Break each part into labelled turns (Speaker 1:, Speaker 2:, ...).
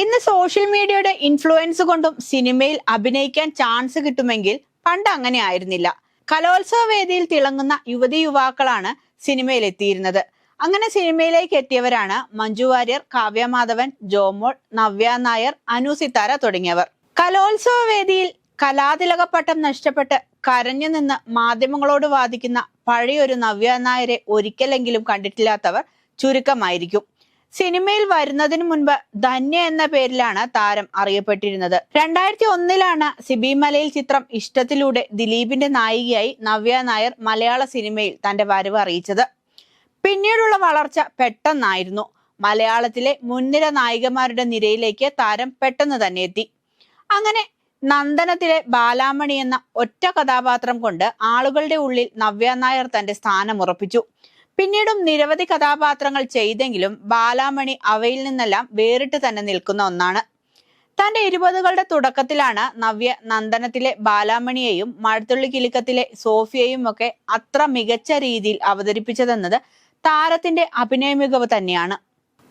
Speaker 1: ഇന്ന് സോഷ്യൽ മീഡിയയുടെ ഇൻഫ്ലുവൻസ് കൊണ്ടും സിനിമയിൽ അഭിനയിക്കാൻ ചാൻസ് കിട്ടുമെങ്കിൽ പണ്ട് അങ്ങനെ ആയിരുന്നില്ല. കലോത്സവ വേദിയിൽ തിളങ്ങുന്ന യുവതി യുവാക്കളാണ് സിനിമയിൽ എത്തിയിരുന്നത്. അങ്ങനെ സിനിമയിലേക്ക് എത്തിയവരാണ് മഞ്ജു വാര്യർ കാവ്യ മാധവൻ ജോമോൾ നവ്യ നായർ അനു സിത്താര തുടങ്ങിയവർ. കലോത്സവ വേദിയിൽ കലാതിലകപ്പട്ടം നഷ്ടപ്പെട്ട് കരഞ്ഞു നിന്ന് മാധ്യമങ്ങളോട് വാദിക്കുന്ന പഴയൊരു നവ്യ നായരെ ഒരിക്കലെങ്കിലും കണ്ടിട്ടില്ലാത്തവർ ചുരുക്കമായിരിക്കും. സിനിമയിൽ വരുന്നതിന് മുൻപ് ധന്യ എന്ന പേരിലാണ് താരം അറിയപ്പെട്ടിരുന്നത്. രണ്ടായിരത്തി ഒന്നിലാണ് സിബിമലയിൽ ചിത്രം ഇഷ്ടത്തിലൂടെ ദിലീപിന്റെ നായികയായി നവ്യ നായർ മലയാള സിനിമയിൽ തന്റെ വരവ് അറിയിച്ചത്. പിന്നീടുള്ള വളർച്ച പെട്ടെന്നായിരുന്നു. മലയാളത്തിലെ മുൻനിര നായികമാരുടെ നിരയിലേക്ക് താരം പെട്ടെന്ന് തന്നെ എത്തി. അങ്ങനെ നന്ദനത്തിലെ ബാലാമണി എന്ന ഒറ്റ കഥാപാത്രം കൊണ്ട് ആളുകളുടെ ഉള്ളിൽ നവ്യ നായർ തന്റെ സ്ഥാനം ഉറപ്പിച്ചു. പിന്നീടും നിരവധി കഥാപാത്രങ്ങൾ ചെയ്തെങ്കിലും ബാലാമണി അവയിൽ നിന്നെല്ലാം വേറിട്ട് തന്നെ നിൽക്കുന്ന ഒന്നാണ്. തന്റെ ഇരുപതുകളുടെ തുടക്കത്തിലാണ് നവ്യ നന്ദനത്തിലെ ബാലാമണിയെയും മഴത്തുള്ളി കിലുക്കത്തിലെ സോഫിയയും ഒക്കെ അത്ര മികച്ച രീതിയിൽ അവതരിപ്പിച്ചതെന്നത് താരത്തിന്റെ അഭിനയ മികവ് തന്നെയാണ്.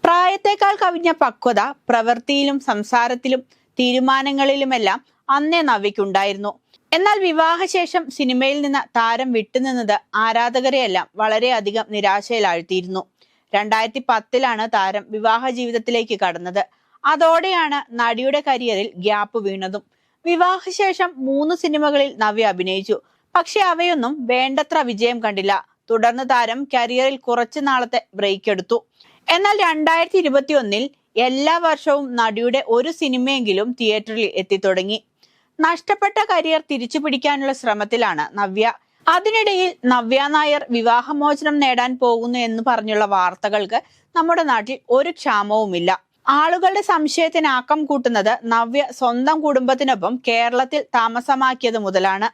Speaker 1: പ്രായത്തെക്കാൾ കവിഞ്ഞ പക്വത പ്രവൃത്തിയിലും സംസാരത്തിലും തീരുമാനങ്ങളിലുമെല്ലാം അന്നേ നവ്യക്കുണ്ടായിരുന്നു എന്നാൽ വിവാഹശേഷം സിനിമയിൽ നിന്ന് താരം വിട്ടുനിന്നത് ആരാധകരെയെല്ലാം വളരെയധികം നിരാശയിലാഴ്ത്തിയിരുന്നു. രണ്ടായിരത്തി പത്തിലാണ് താരം വിവാഹ ജീവിതത്തിലേക്ക് കടന്നത്. അതോടെയാണ് നടിയുടെ കരിയറിൽ ഗ്യാപ്പ് വീണതും. വിവാഹശേഷം മൂന്ന് സിനിമകളിൽ നവ്യ അഭിനയിച്ചു. പക്ഷെ അവയൊന്നും വേണ്ടത്ര വിജയം കണ്ടില്ല. തുടർന്ന് താരം കരിയറിൽ കുറച്ചു നാളത്തെ ബ്രേക്ക് എടുത്തു എന്നാൽ രണ്ടായിരത്തി ഇരുപത്തി എല്ലാ വർഷവും നടിയുടെ ഒരു സിനിമയെങ്കിലും തിയേറ്ററിൽ എത്തിത്തുടങ്ങി. നഷ്ടപ്പെട്ട കരിയർ തിരിച്ചു പിടിക്കാനുള്ള ശ്രമത്തിലാണ് നവ്യ. അതിനിടയിൽ നവ്യ നായർ വിവാഹമോചനം നേടാൻ പോകുന്നു എന്ന് പറഞ്ഞുള്ള വാർത്തകൾക്ക് നമ്മുടെ നാട്ടിൽ ഒരു ക്ഷാമവുമില്ല. ആളുകളുടെ സംശയത്തിന് ആക്കം കൂട്ടുന്നത് നവ്യ സ്വന്തം കുടുംബത്തിനൊപ്പം കേരളത്തിൽ താമസമാക്കിയത് മുതലാണ്.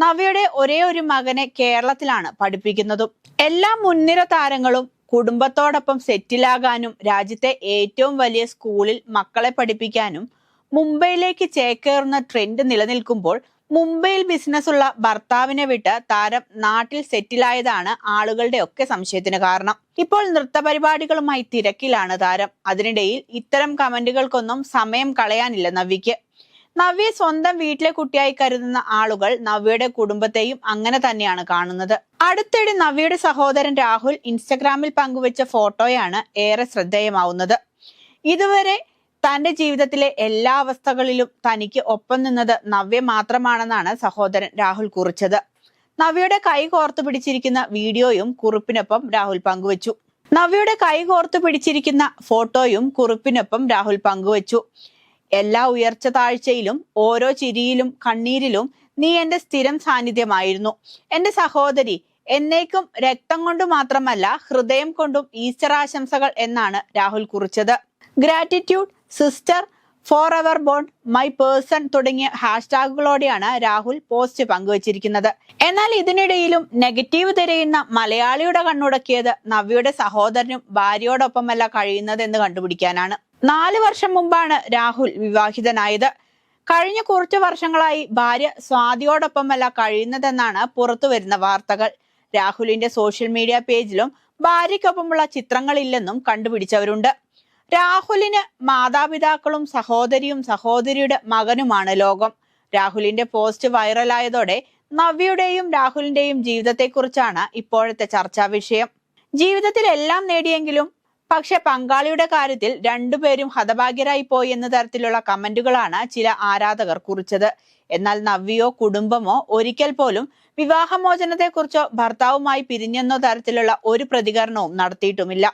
Speaker 1: നവ്യയുടെ ഒരേ ഒരു മകനെ കേരളത്തിലാണ് പഠിപ്പിക്കുന്നതും. എല്ലാ മുൻനിര താരങ്ങളും കുടുംബത്തോടൊപ്പം സെറ്റിലാകാനും രാജ്യത്തെ ഏറ്റവും വലിയ സ്കൂളിൽ മക്കളെ പഠിപ്പിക്കാനും മുംബൈയിലേക്ക് ചേക്കേറുന്ന ട്രെൻഡ് നിലനിൽക്കുമ്പോൾ മുംബൈയിൽ ബിസിനസ് ഉള്ള ഭർത്താവിനെ വിട്ട് താരം നാട്ടിൽ സെറ്റിലായതാണ് ആളുകളുടെ ഒക്കെ സംശയത്തിന് കാരണം. ഇപ്പോൾ നൃത്ത പരിപാടികളുമായി തിരക്കിലാണ് താരം. അതിനിടയിൽ ഇത്തരം കമന്റുകൾക്കൊന്നും സമയം കളയാനില്ല നവ്യക്ക് നവ്യെ സ്വന്തം വീട്ടിലെ കുട്ടിയായി കരുതുന്ന ആളുകൾ നവ്യയുടെ കുടുംബത്തെയും അങ്ങനെ തന്നെയാണ് കാണുന്നത്. അടുത്തിടെ നവ്യയുടെ സഹോദരൻ രാഹുൽ ഇൻസ്റ്റഗ്രാമിൽ പങ്കുവച്ച ഫോട്ടോയാണ് ഏറെ ശ്രദ്ധേയമാവുന്നത്. ഇതുവരെ തന്റെ ജീവിതത്തിലെ എല്ലാ അവസ്ഥകളിലും തനിക്ക് ഒപ്പം നിന്നത് നവ്യ മാത്രമാണെന്നാണ് സഹോദരൻ രാഹുൽ കുറിച്ചത്. നവ്യയുടെ കൈ കോർത്തു പിടിച്ചിരിക്കുന്ന വീഡിയോയും കുറിപ്പിനൊപ്പം രാഹുൽ പങ്കുവച്ചു. നവ്യയുടെ കൈ കോർത്തു പിടിച്ചിരിക്കുന്ന ഫോട്ടോയും കുറിപ്പിനൊപ്പം രാഹുൽ പങ്കുവച്ചു. എല്ലാ ഉയർച്ച താഴ്ചയിലും ഓരോ ചിരിയിലും കണ്ണീരിലും നീ എന്റെ സ്ഥിരം സാന്നിധ്യമായിരുന്നു. എന്റെ സഹോദരി എന്നേക്കും രക്തം കൊണ്ട് മാത്രമല്ല ഹൃദയം കൊണ്ടും ഈസ്റ്റർ ആശംസകൾ എന്നാണ് രാഹുൽ കുറിച്ചത്. Gratitude sister forever born my person തുടങ്ങിയ ഹാഷ്ടാഗുകളോടെയാണ് രാഹുൽ പോസ്റ്റ് പങ്കുവച്ചിരിക്കുന്നത്. എന്നാൽ ഇതിനിടയിലും നെഗറ്റീവ് തിരയുന്ന മലയാളിയുടെ കണ്ണുടക്കിയത് നവ്യയുടെ സഹോദരനും ഭാര്യയോടൊപ്പമല്ല കഴിയുന്നത് എന്ന് കണ്ടുപിടിക്കാനാണ്. നാല് വർഷം മുമ്പാണ് രാഹുൽ വിവാഹിതനായത്. കഴിഞ്ഞ കുറച്ച് വർഷങ്ങളായി ഭാര്യ സ്വാതിയോടൊപ്പമല്ല കഴിയുന്നതെന്നാണ് പുറത്തു വരുന്ന വാർത്തകൾ. രാഹുലിന്റെ സോഷ്യൽ മീഡിയ പേജിലും ഭാര്യയ്ക്കൊപ്പമുള്ള ചിത്രങ്ങളില്ലെന്നും കണ്ടുപിടിച്ചവരുണ്ട്. രാഹുലിന് മാതാപിതാക്കളും സഹോദരിയും സഹോദരിയുടെ മകനുമാണ് ലോകം. രാഹുലിന്റെ പോസ്റ്റ് വൈറലായതോടെ നവ്യയുടെയും രാഹുലിന്റെയും ജീവിതത്തെക്കുറിച്ചാണ് ഇപ്പോഴത്തെ ചർച്ചാ വിഷയം. ജീവിതത്തിൽ എല്ലാം നേടിയെങ്കിലും പക്ഷെ പങ്കാളിയുടെ കാര്യത്തിൽ രണ്ടുപേരും ഹതഭാഗ്യരായി പോയി എന്ന തരത്തിലുള്ള കമന്റുകളാണ് ചില ആരാധകർ കുറിച്ചത്. എന്നാൽ നവ്യയോ കുടുംബമോ ഒരിക്കൽ പോലും വിവാഹമോചനത്തെക്കുറിച്ചോ ഭർത്താവുമായി പിരിഞ്ഞെന്നോ തരത്തിലുള്ള ഒരു പ്രതികരണവും നടത്തിയിട്ടുമില്ല.